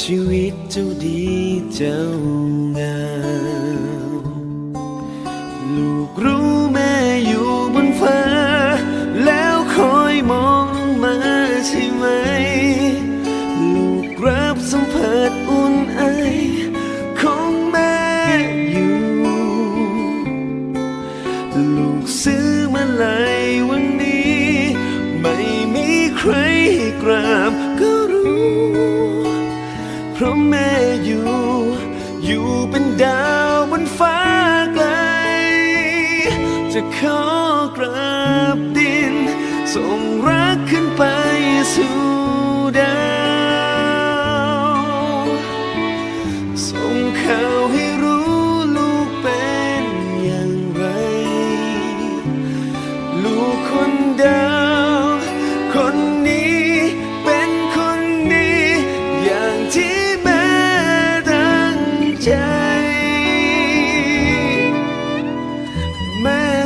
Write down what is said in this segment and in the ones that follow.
ชีวิตเจ้าดีเจ้างามลูกรู้แม่อยู่บนฟ้า แล้วคอยมองลงมาใช่ไหม เป็นดาวบนฟ้าไกล จะขอกราบดิน ส่งรักขึ้นไปสู่ดาว ส่งเขา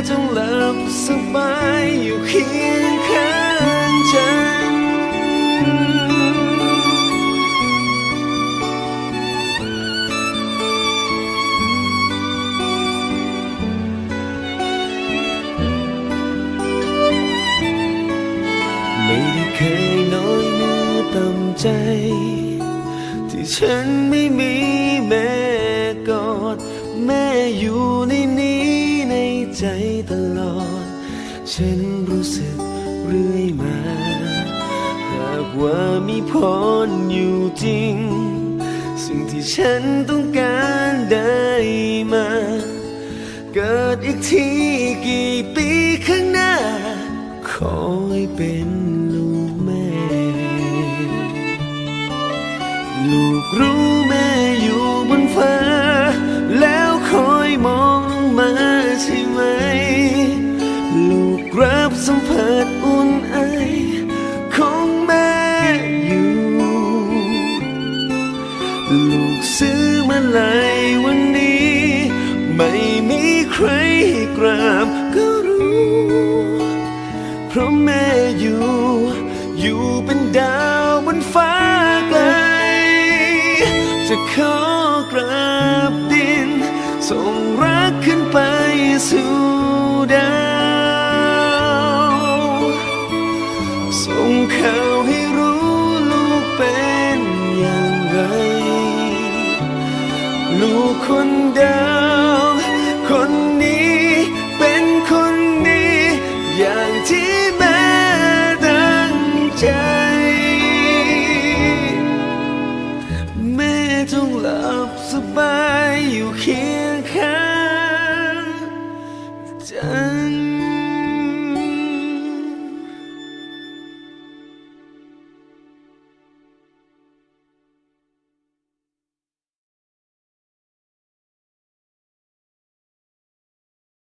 จงหลับสบายอยู่เคียงข้างฉัน ไม่ได้เคยน้อยเนื้อต่ำใจ ที่ฉันไม่มีแม่กอด แม่อยู่ในนี้ ใจตลอด ฉันรู้สึกเรื่อยมา หากว่ามีพรอยู่จริง สิ่งที่ฉันต้องการได้มา เกิดอีกทีกี่ปีข้างหน้า ขอให้เป็น ไหม ลูกรับสัมผัสอุ่นไอของแม่อยู่ ลูกซื้อมาลายวันนี้ ไม่มีใครกราบก็รู้ เพราะแม่อยู่ อยู่เป็นดาวบนฟ้าไกล จะขอกราบดินส่ง สู่ดาวส่งข่าวให้รู้ลูกเป็นอย่างไร ลูกคนดาวคนนี้เป็นคนดีอย่างที่ 真。